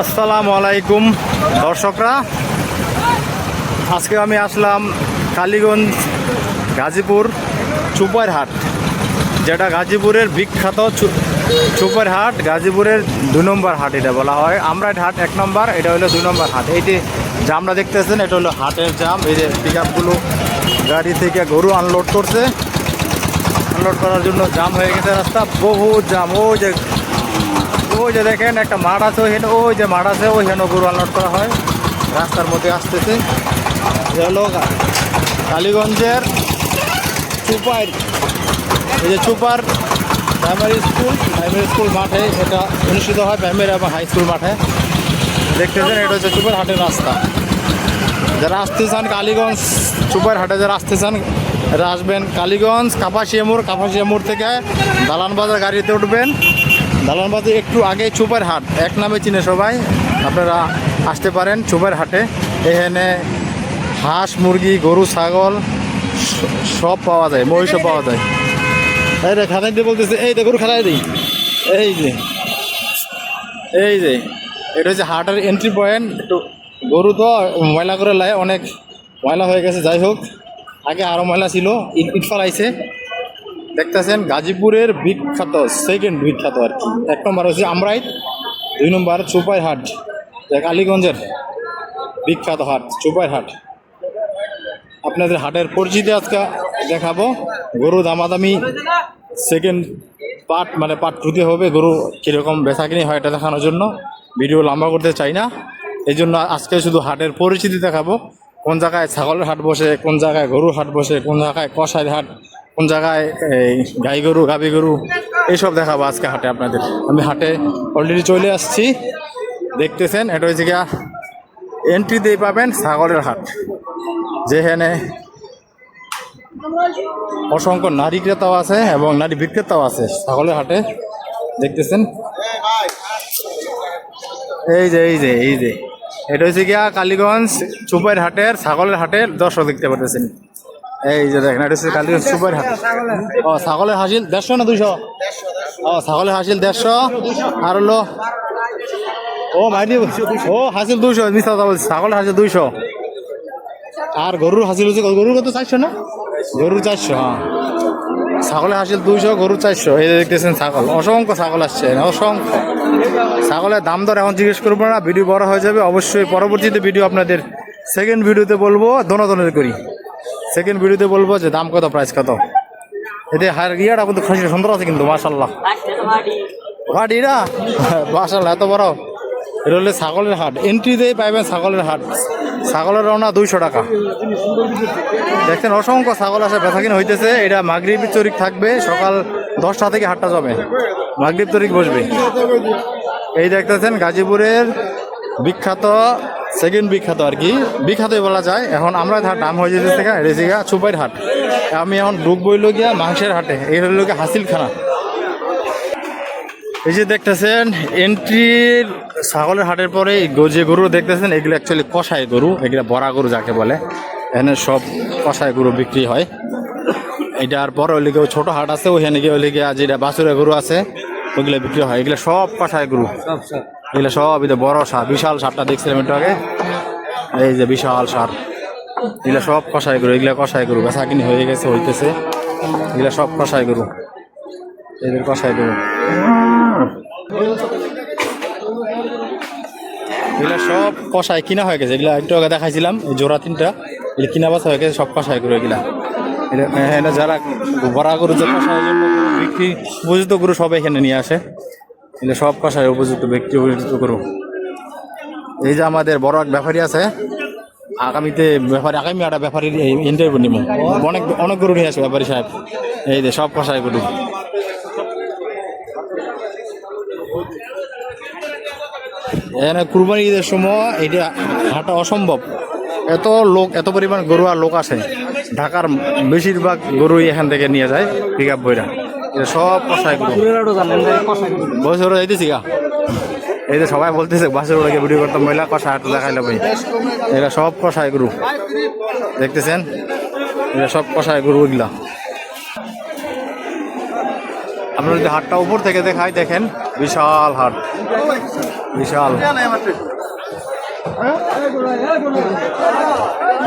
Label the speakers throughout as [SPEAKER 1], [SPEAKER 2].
[SPEAKER 1] আসসালামু আলাইকুম, দর্শকরা। আজকে আমি আসলাম কালীগঞ্জ গাজীপুর চুপার হাট যেটা গাজীপুরের বিখ্যাত চু- চুপার হাট গাজীপুরের দুই নম্বর হাট এটা বলা হয়। আমরাট হাট এক নম্বর, এটা হলো দুই নম্বর হাট। এই যে জামটা দেখতেছেন, এটা হলো হাটের জাম। এই যে পিক আপগুলো গাড়ি থেকে গরু আনলোড করছে। আনলোড করার জন্য জাম হয়ে গেছে রাস্তা, বহু জাম। ওই যে ওই যে দেখেন, একটা মাঠ আছে ওইখানে, ওই যে মাঠ আছে, ওইখানে গরু আনলোড করা হয়। রাস্তার মধ্যে আসতেছে। হলো কালীগঞ্জের চুপার এই যে Chupar primary school primary school মাঠে এটা অনুষ্ঠিত হয়, প্রাইমারি এবং হাই স্কুল মাঠে। দেখতেছেন, এটা হচ্ছে চুপার হাটের রাস্তা। যারা আসতে চান কালীগঞ্জ চুপার হাটে যারা আসতে চান আসবেন কালীগঞ্জ কাপাসিয়ামুর কাপাসিয়ামুর থেকে দালান বাজার গাড়িতে উঠবেন। দালান বাজার একটু আগে চুপার হাট এক নামে চিনে সবাই আপনারা আসতে পারেন চুপার হাটে এখানে হাঁস মুরগি গরু ছাগল সব পাওয়া যায় মহিষও পাওয়া যায়। এই রে খাতাই দিয়ে বলতেছে এই গরু খেলাই দিই। এই যে এই যে এটা হচ্ছে হাটের এন্ট্রি পয়েন্ট একটু গরু তো ময়লা করে লাই অনেক ময়লা হয়ে গেছে যাই হোক। আগে আরও ময়লা ছিল ইট ফেলাইছে। দেখতেছেন গাজীপুরের বিখ্যাত সেকেন্ড বিখ্যাত আর কি। এক নম্বর হচ্ছে আমরাই দুই নম্বর চুপাই হাট যা কালীগঞ্জের বিখ্যাত হাট চুপাই হাট আপনাদের হাটের পরিচিতি আজকে দেখাবো। গরু দামাদামি সেকেন্ড পার্ট মানে পার্ট টুতে হবে। গরু কীরকম বেচাকিনি হয় এটা দেখানোর জন্য। ভিডিও লম্বা করতে চাই না। এই জন্য আজকে শুধু হাটের পরিচিতি দেখাবো। কোন জায়গায় ছাগলের হাট বসে, কোন জায়গায় গরুর হাট বসে, কোন জায়গায় কষাই হাট কোন জায়গায়, এই গাই গরু, গাবি গরু, এইসব দেখাবো আজকে হাটে আপনাদের। আমি হাটে অলরেডি চলে আসছি। দেখতেছেন, এটা হচ্ছে গিয়া এন্ট্রি দিয়ে পাবেন ছাগলের হাট। যেখানে অসংখ্য নারী ক্রেতাও আছে এবং নারী বিক্রেতাও আছে ছাগলের হাটে। দেখতেছেন? এই যে এই যে এই যে। এটা হচ্ছে গিয়া কালীগঞ্জ চুপাইর হাটের ছাগলের হাটের দর্শক দেখতে পাচ্ছেন এই যে দেখেন এটা হচ্ছে কালীগঞ্জ চুপাইর ও ছাগলের হাসিল দেড়শো না দুইশো? ও ছাগলের হাসিল দেড়শো। আর হলো ও মাইনি ও হাসিল দুইশো মিথ্যা কথা বলছি ছাগলের হাসিল দুইশো। আর গরুর হাসিল হচ্ছে? গরুর কত চারশো না? গরুর চারশো হ্যাঁ। ছাগলের হাসিল দুইশো গরুর চারশো। এই দেখতেছেন ছাগল। অসংখ্য ছাগল আসছে অসংখ্য। ছাগলের দাম দর এখন জিজ্ঞেস করব না ভিডিও বড় হয়ে যাবে। অবশ্যই পরবর্তীতে ভিডিও আপনাদের সেকেন্ড ভিডিওতে বলব। দোনোদনের করি। সেকেন্ড ভিডিওতে বলব যে দাম কত প্রাইস কত? এতে হার ইয়াটা কিন্তু খুশি, সুন্দর আছে কিন্তু মাসাল্লাহ হাটিরা মাসাল্লাহ এত বড়? এটা হলে ছাগলের হাট। এন্ট্রি দিয়ে পাইবেন ছাগলের হাট। ছাগলের রওনা দুইশো টাকা। দেখছেন, অসংখ্য ছাগল আসে বেচাকিন হইতেছে। এটা মাগরিব চরিক থাকবে, সকাল দশটা থেকে হাটটা যাবে মাগরিব চরিক বসবে। এই দেখতেছেন গাজীপুরের বিখ্যাত সেকেন্ড বিখ্যাত আর কি। বিখ্যাতই বলা যায়। এখন আমরা হাট নাম হয়ে যেতে থেকে রেসিগা চুপাইর হাট। আমি এখন ঢুকবই গিয়া মাংসের হাটে। এই হলো গিয়া হাসিলখানা এই যে দেখতেছেন, এন্ট্রির ছাগলের হাটের পরে গো- যে গরু দেখতেছেন, এগুলো অ্যাকচুয়ালি কষাই গরু। এগুলো বড়া গরু যাকে বলে। এখানে সব কষাই গরু বিক্রি হয়। এটার পরে ওই লিগে ছোট হাট আছে, ওইখানে গিয়ে ওই লিগে যেটা বাছুরের গরু আছে, ওইগুলো বিক্রি হয়। এগুলো সব কষাই গরু। এগুলো সব এটা বড় সার, বিশাল সারটা দেখছিলাম একটু আগে। এই যে বিশাল সার। এগুলো সব কষাই গরু এগুলো কষাই গরু বেচা কিনি হয়ে গেছে, হইতেছে। এগুলো সব কষাই গরু এদের কষাই গরু এগুলো সব কষাই কিনা হয়ে গেছে। এগুলা একটু আগে দেখাইছিলাম, এই জোড়া তিনটা। এগুলো কিনা বাসা হয়ে গেছে, সব কষাই করে এগুলা। এটা এখানে যারা বড়া গরু যে কষায়ের জন্য গরু বিক্রি উপযুক্ত গরু সব এখানে নিয়ে আসে। এগুলো সব কষায় উপযুক্ত ব্যক্তি উপযুক্ত গরু। এই যে আমাদের বড় এক ব্যাপারী আছে, আগামীতে ব্যাপারী, আগামী একটা ব্যাপারীর ইন্টারভিউ নিব। অনেক অনেক গরু নিয়ে আসে ব্যাপারী সাহেব। এই যে সব কষায় গরু। এখানে কুরবানি ঈদের সময় এটা হাঁটা অসম্ভব। এত লোক, এত পরিমাণ গরু আর লোক আসে ঢাকার বেশিরভাগ গরুই এখান থেকে নিয়ে যায় পিক আপ বইরা। সব কষায় গরু। বছর যাইতেছি গা। এই যে সবাই বলতেছে বাসের ওটাকে ভিডিও করতাম মহিলা কষা হাট দেখাইলে ভাই এটা সব কষায় গরু। দেখতেছেন? এটা সব কষায় গরু এগুলা। আপনারা যদি হাটটা উপর থেকে দেখাই, দেখেন, বিশাল হাট। বিশাল।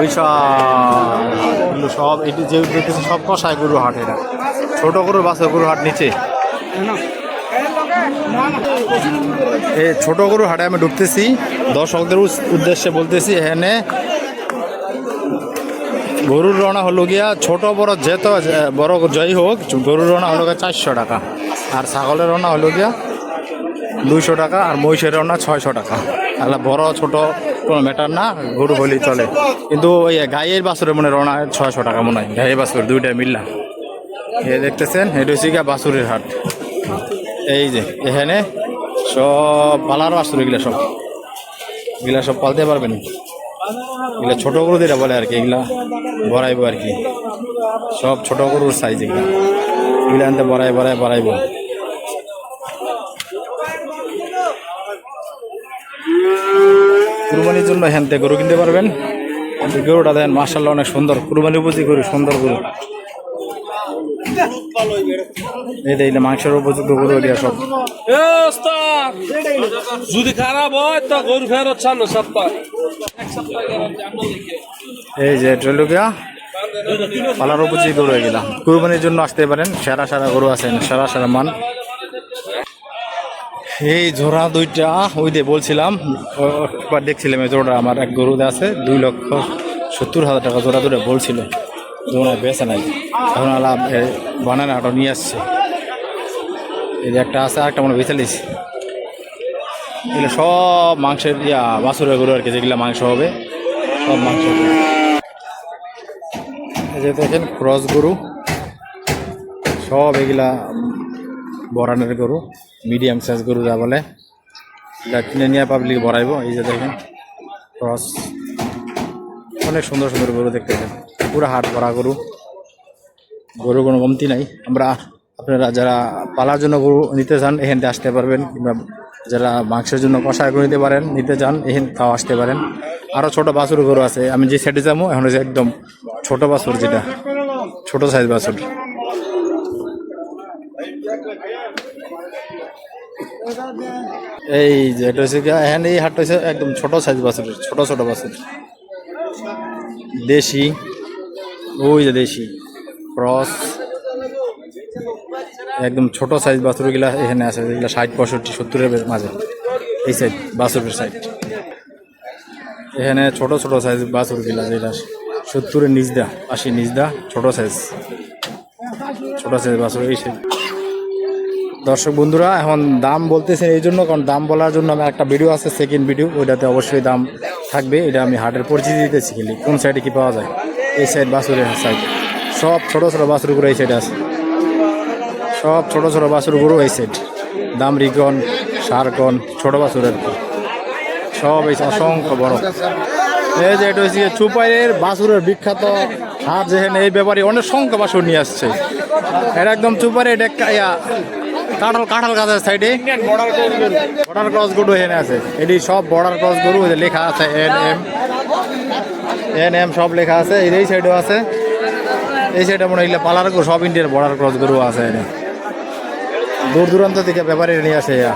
[SPEAKER 1] বিশাল। সব এটি যে দেখতেছি সব কষায় গরু হাট এটা ছোট গরু বাসে গরু হাট নিচে। এই ছোট গরু হাটে আমি ঢুকতেছি। দর্শকদের উদ্দেশ্যে বলতেছি, এখানে গরুর রওনা হলো গিয়া ছোট, বড় যেত বড় যাই হোক, গরুর রওনা হলো গিয়া চারশো টাকা। আর ছাগলের রওনা হলো গিয়া দুইশো টাকা, আর মহিষের রওনা ছয়শো টাকা। তাহলে বড়, ছোট কোনো ম্যাটার না, গরু হলেই চলে। কিন্তু ওই গাইয়ের বাছুরের মনে রওনা ছয়শো টাকা মনে হয়। গাইয়ের বাছুর দুইটা মিললাম। এ দেখতেছেন হচ্ছে গিয়া বাছুরের হাট। এই যে, এখানে সব পালার বাছুর, এগুলা সব। এগুলা সব পালতে পারবেন। এগুলা ছোট গরু যেটা বলে আর কি, এগুলা বড়াইবো আর কি। সব ছোট গরুর সাইজ এগুলা। এগুলা আনতে বড়াই বড়াই বড়াইবো কুরবানির জন্য থেকে গরু কিনতে পারবেন। গরুটা দেখেন মার্শাল্লাহ অনেক সুন্দর। কুরবানি উপযোগী গরু, সুন্দর গরু। মাংসের উপযুক্ত গরু সব।
[SPEAKER 2] যদি খারাপ হয় তো গরু ফেরত ছাড়ো সপ্তাহ।
[SPEAKER 1] এই যে ট্রেলুকিয়া পালার উপযোগী গরু এগুলা। কুরবানির জন্য আসতে পারেন সেরা সেরা গরু আছেন সেরা সেরা মান। এই জোড়া দুইটা ওই যে বলছিলাম একবার দেখছিলাম এই জোড়া আমার এক গরু আছে দুই লক্ষ সত্তর হাজার টাকা জোড়া দুটো বলছিল। জোড়া বেছে নাই। এখন আলাপ বানানা হাটও নিয়ে আসছে। এই যে একটা আছে, আরেকটা মনে বেচালিস এগুলো সব মাংসের ইয়া, বাছুরের গরু আর কি, যেগুলো মাংস হবে, সব মাংস এই যে দেখেন, ক্রস গরু। সব এগুলা বরানের গরু, মিডিয়াম সাইজ গরু যা বলে, এটা কিনে নিয়ে পাবলিক বড়াইব এই যে দেখেন, ক্রস। অনেক সুন্দর সুন্দর গরু দেখতেছেন পুরো হাট ভরা গরু। গরু কোনো কমতি নাই। আমরা আপনারা যারা পালার জন্য গরু নিতে চান, এখান থেকে আসতে পারবেন। কিংবা যারা মাংসের জন্য কষায় করে নিতে পারেন, নিতে চান, এখান তাও আসতে পারেন। আরও ছোট বাছুর গরু আছে। আমি যে সাইডে যাব, এখন হচ্ছে একদম ছোট বাছুর যেটা। ছোট সাইজ বাছুর। এই যে এটা হচ্ছে এখানে এই হাটটা হচ্ছে একদম ছোট সাইজ বাছুর ছোট ছোট বাছুর। দেশি ওই যে দেশি ক্রস, একদম ছোট সাইজ বাছুরগুলা এখানে আছে, যেগুলো ষাট, পঁয়ষট্টি, সত্তরের মাঝে। এই সাইড বাছুরের সাইড এখানে ছোট ছোট সাইজ বাছুরগুলা, যেটা সত্তরের নিজদা আশি নিজদা ছোট সাইজ ছোট সাইজ বাছুর, এই সাইড দর্শক বন্ধুরা, এখন দাম বলতেছেন এই জন্য, কারণ দাম বলার জন্য আমার একটা ভিডিও আছে সেকেন্ড ভিডিও ওইটাতে অবশ্যই দাম থাকবে। এটা আমি হাটের পরিচিতি দিতে শিখিলি কোন সাইডে কি পাওয়া যায়? এই সাইড বাছুরের সাইড সব ছোট ছোট বাছুরগুলো এই সাইডে আছে। সব ছোট ছোট বাছুরগুলো এই সাইড দামরিগন সারগন ছোট বাছুর আর সব এই অসংখ্য বড়। এই যে এটা হচ্ছে চুপাইয়ের বাছুরের বিখ্যাত হাট যেখানে এই ব্যাপারে অনেক সংখ্য বাছুর নিয়ে আসছে। এটা একদম চুপারে এটা কাঁঠাল কাঁঠাল গাছের সাইডে বর্ডার ক্রস গরু এখানে আছে। এটি সব বর্ডার ক্রস গরু লেখা আছে এন এম এন এম সব লেখা আছে, এই এই সাইডেও আছে। এই সাইডে মনে হয় পালার গরু, সব ইন্ডিয়ার বর্ডার ক্রস গরু আছে এনে। দূর দূরান্ত থেকে ব্যাপারে নিয়ে আসে ইয়া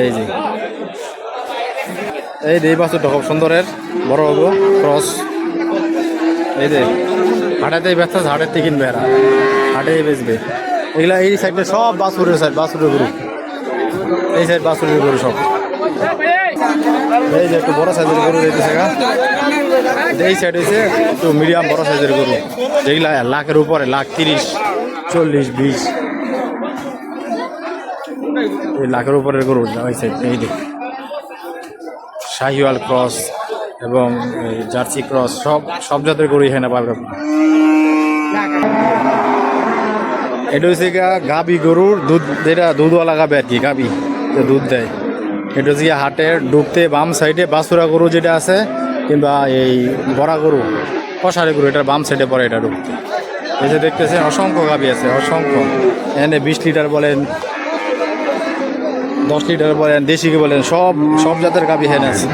[SPEAKER 1] এই যে। এই যে এই বাছুরটা খুব সুন্দরের, বড় হব ক্রস এই যে, হাটেতেই ব্যস্ত আছে, হাটের থেকে কিনবে এরা। হাটেই বেচবে। এগুলা এই সাইডে সব বাছুরের সাইড বাছুরের গরু। এই সাইড বাছুরের গরু সব। এই যে একটু বড় সাইজের গরু গা। এই সাইড হয়েছে একটু মিডিয়াম বড় সাইজের গরু। যেগুলা লাখের উপরে, লাখ তিরিশ, চল্লিশ, বিশ। এই লাখের উপরের গরু এই দিক শাহিওয়াল ক্রস এবং জার্সি ক্রস, সব সব জাতের গরু এখানে পাবে এটা হচ্ছে গাবি গরুর দুধ যেটা দুধওয়ালা গাবে আর কি, গাবি দুধ দেয়। এটা হচ্ছে হাটের ডুবতে বাম সাইডে বাসুরা গরু যেটা আছে, কিংবা এই বড়া গরু, কষারি গরু, এটার বাম সাইডে পড়ে এটা ডুবতে এই যে দেখতেছেন, অসংখ্য গাবি আছে, অসংখ্য। এখানে বিশ লিটার বলেন, দশ লিটার বলেন দেশিকে বলেন, সব সব জাতের গাবি এখানে আছে।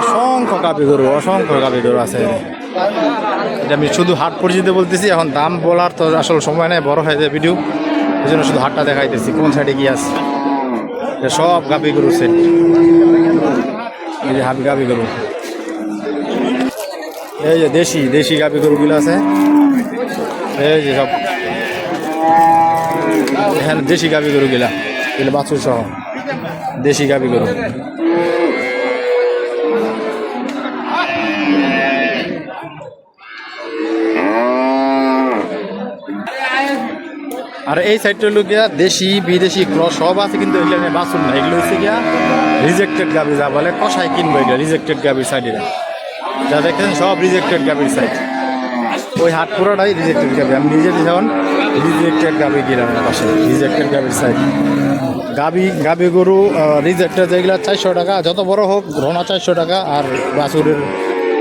[SPEAKER 1] অসংখ্য গাবি গরু, অসংখ্য গাবি গরু আছে এটা আমি শুধু হাট পরিচিতি বলতেছি, এখন দাম বলার তো আসলে সময় নেই, বড় হয়ে যায় ভিডিও। এই জন্য শুধু হাটটা দেখাইতেছি, কোন সাইডে কি আছে। সব গাবি গরু এই যে হাবি গাবি গরু। এই যে দেশি দেশি গাবি গরুগুলো আছে। এই যে সব। হ্যাঁ দেশি গাবি গরু গিলা এগুলো বাছুর সহ দেশি গাবি গরু। আর এই সাইডটা হলো গিয়া দেশি, বিদেশি ক্রস সব আছে, কিন্তু এগুলো বাছুর না এগুলো হচ্ছে গিয়া রিজেক্টেড গাবি যা বলে কষাই কিনবো এটা রিজেক্টেড গাবির সাইডে যা দেখেন সব রিজেক্টেড গাবির সাইড ওই হাট পুরোটাই রিজেক্টেড গাবি আমি নিজে যখন রিজেক্টেড গাবি কিনলাম পাশে রিজেক্টেড গাবির সাইড গাবি গাবি গরু রিজেক্টেড যেগুলো চারশো টাকা, যত বড় হোক রোনা চারশো টাকা, আর বাছুরের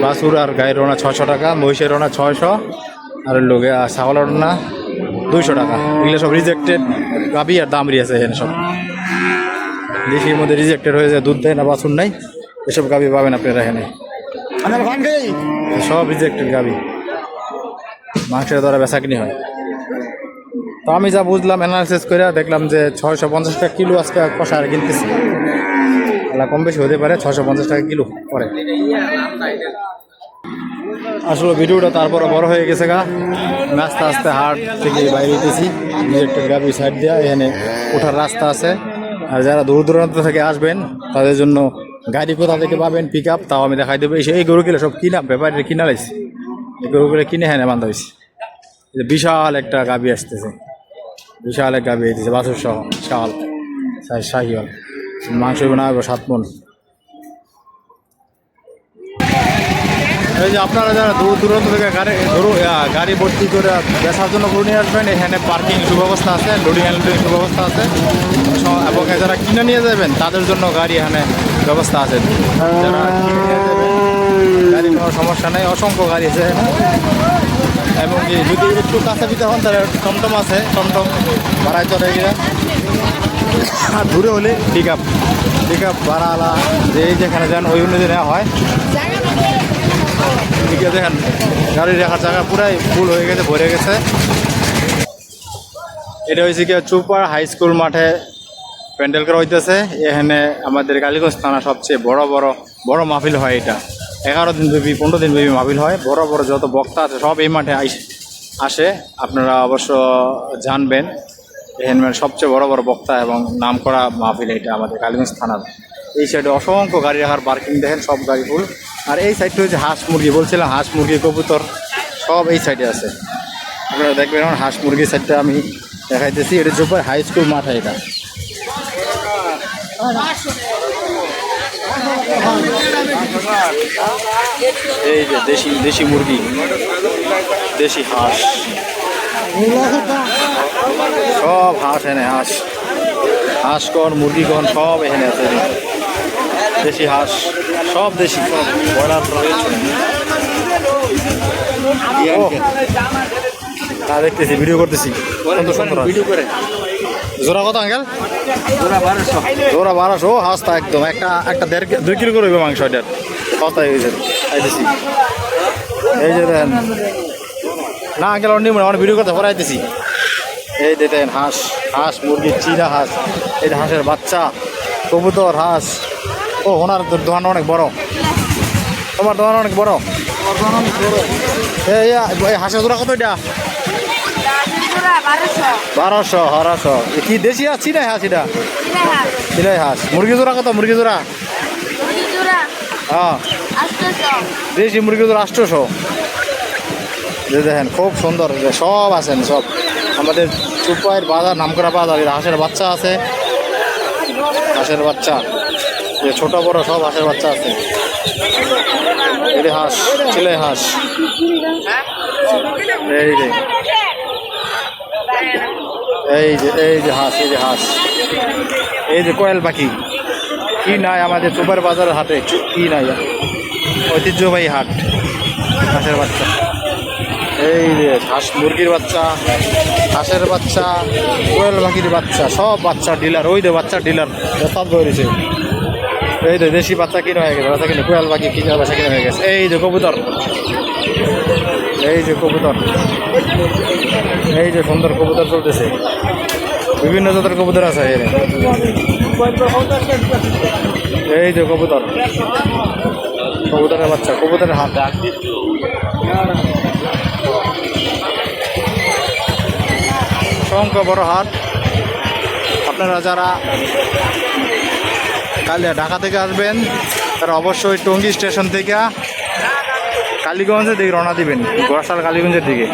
[SPEAKER 1] বাছুর আর গায়ের রোনা ছশো টাকা, মহিষের রোনা ছয়শো, আর লোকে ছাগলের রোনা দুইশো টাকা। এগুলো সব রিজেক্টেড গাবি আর দামরি আছে এখানে সব। দেশির মধ্যে রিজেক্টেড হয়ে যায় দুধ দেয় না বাছুর নাই। এসব গাবি পাবেন আপনারা এখানে। সব রিজেক্টেড গাবি। মাংসের দ্বারা বেচা কিনি হয়। তো আমি যা বুঝলাম অ্যানালিসিস করে দেখলাম যে ছয়শো পঞ্চাশ টাকা কিলো আজকে কষা আর কিনতেছি। আল্লাহ কম বেশি হতে পারে ছশো পঞ্চাশ টাকা কিলো পরে। আসলে ভিডিওটা তারপরে বড় হয়ে গেছে গা। আস্তে আস্তে হাট থেকে বাইরে হইতেছি ডিরেক্টের গাবি সাইড দেওয়া এখানে ওঠার রাস্তা আছে। আর যারা দূর দূরান্ত থেকে আসবেন, তাদের জন্য গাড়ি কোথা থেকে পাবেন পিক আপ তাও আমি দেখাই দেবো। এই গরুগুলো সব কিনা ব্যাপারে কিনা লাইছি। এই গরুগুলো কিনে হ্যাঁ বান্ধা হয়েছে বিশাল একটা গাবি আসতেছে। বিশাল এক গাবি হইতেছে বাসুর সহ শাল শাহিওয়াল মাংস বানাবো সাত মন। এই যে আপনারা যারা দূর দূরান্ত থেকে গাড়ি আহ, গাড়ি ভর্তি করে বেচার জন্য ঘুরে নিয়ে আসবেন এখানে পার্কিং সুব্যবস্থা আছে লোডিং আনলোডিং সুব্যবস্থা আছে। এবং যারা কিনে নিয়ে যাবেন তাদের জন্য গাড়ি এখানে ব্যবস্থা আছে। যারা গাড়ি কোনো সমস্যা নেই অসংখ্য গাড়ি আছে। এবং যদি একটু কাছে পিতে হন তাহলে টমটম আছে টমটম ভাড়ায় চলে গিয়ে আর দূরে হলে পিক আপ পিক আপ ভাড়াওয়ালা যে যেখানে যান ওই অনুযায়ী নেওয়া হয়। এদিকে দেখেন, গাড়ি রাখার জায়গা পুরাই ফুল হয়ে গেছে, ভরে গেছে। এটা হয়েছে কি চুপার হাই স্কুল মাঠে প্যান্ডেল করা হইতেছে। এখানে আমাদের কালীগঞ্জ থানা সবচেয়ে বড় বড় বড় মাহফিল হয় এটা। এগারো দিন ব্যাপী, পনেরো দিন ব্যাপী মাহফিল হয়। বড় বড় যত বক্তা আছে, সব এই মাঠে আসে। আপনারা অবশ্য জানবেন, এখানে মানে সবচেয়ে বড় বড় বক্তা এবং নাম করা মাহফিল এটা আমাদের কালীগঞ্জ থানার। এই সাইডে অসংখ্য গাড়ি রাখার পার্কিং দেখেন, সব গাড়ি ফুল আর এই সাইডটা হচ্ছে হাঁস মুরগি, বলছিলাম হাঁস মুরগি, কবুতর, সব এই সাইডে আছে। আপনারা দেখবেন এখন হাঁস মুরগির সাইডটা আমি দেখাইতেছি, এটা জুপার হাই স্কুল মাঠ এটা। এই যে দেশি দেশি মুরগি, দেশি হাঁস। সব হাঁস এনে হাঁস হাঁস কন, মুরগি কন, সব এখানে আছে। দেশি হাঁস সব দেশি। ব্রয়লার রয়েছে। তা দেখতেছি ভিডিও করতেছি। কত সুন্দর ভিডিও করে? জোড়া কত আঙ্কেল? জোড়া বারোশো। হাঁসটা একদম। একটা একটা দেড় কে- দুই কিলো করে হইবে মাংস এটার। সস্তা হয়ে গেছে আইতেছি। এই যে দেখেন। না আঙ্কেল অন্য আমার ভিডিও করতে পরে আইতেছি। এই দেখেন হাঁস। হাঁস মুরগি চিরা হাঁস। এই যে হাঁসের বাচ্চা কবুতর হাঁস। ও, ওনার দোকান অনেক বড়। তোমার দোকান অনেক বড়? এই হাঁসের জোড়া কত এটা? বারোশো কি দেশি হাঁস এটা? হাঁস। কত হ্যাঁ। দেশি যে দেখেন, খুব সুন্দর সব আছেন, সব। আমাদের চুপাইয়ের বাজার, নামকরা বাজার হাঁসের বাচ্চা আছে। হাঁসের বাচ্চা। যে ছোট বড় সব হাঁসের বাচ্চা আছে। হাঁস ছেলে হাঁস। এই যে। এই যে এই যে হাঁস, এই যে হাঁস। এই যে কোয়েল পাখি। কি নাই আমাদের সুপার বাজারের হাটে, কি নাই। ঐতিহ্যবাহী হাট, হাঁসের বাচ্চা। এই যে হাঁস মুরগির বাচ্চা, হাঁসের বাচ্চা, কোয়েল পাখির বাচ্চা, সব বাচ্চা ডিলার, ওই যে বাচ্চা ডিলার, সব ধরেছে। এই যে দেশি বাচ্চা কিনে হয়ে গেছে, বাচ্চা কিনে, কোয়েল পাখি, কিনে বাচ্চা কিনে হয়ে গেছে। এই যে কবুতর। এই যে কবুতর। এই যে সুন্দর কবুতর চলতেছে। বিভিন্ন জাতের কবুতর আছে এই যে কবুতর। কবুতরের বাচ্চা, কবুতরের হাত। সংখ্য বড় হাত। আপনারা যারা কালিয়া ঢাকা থেকে আসবেন, তারা অবশ্যই টঙ্গী স্টেশন থেকে কালীগঞ্জের দিকে রওনা দিবেন গোড়াশাল কালীগঞ্জের দিকে।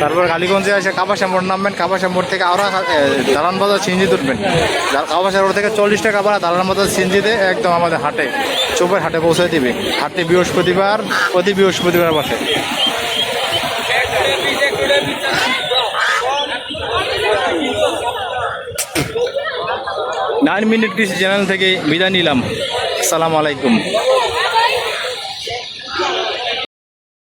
[SPEAKER 1] তারপর কালীগঞ্জে এসে কাবাসা মোড় নামবেন কাবাসা মোড় থেকে আরও দালান বাজার সিঞ্জি তুলবেন। কাবাসা রোড থেকে চল্লিশ টাকা ভাড়া দালান বাজার সিঞ্জিতে একদম আমাদের হাটে, চোপের হাটে পৌঁছে দিবে। হাটে বৃহস্পতিবার, প্রতি বৃহস্পতিবার বসে। নাইন মিনিট কৃষি চ্যানেল থেকে বিদায় নিলাম। সালাম আলাইকুম।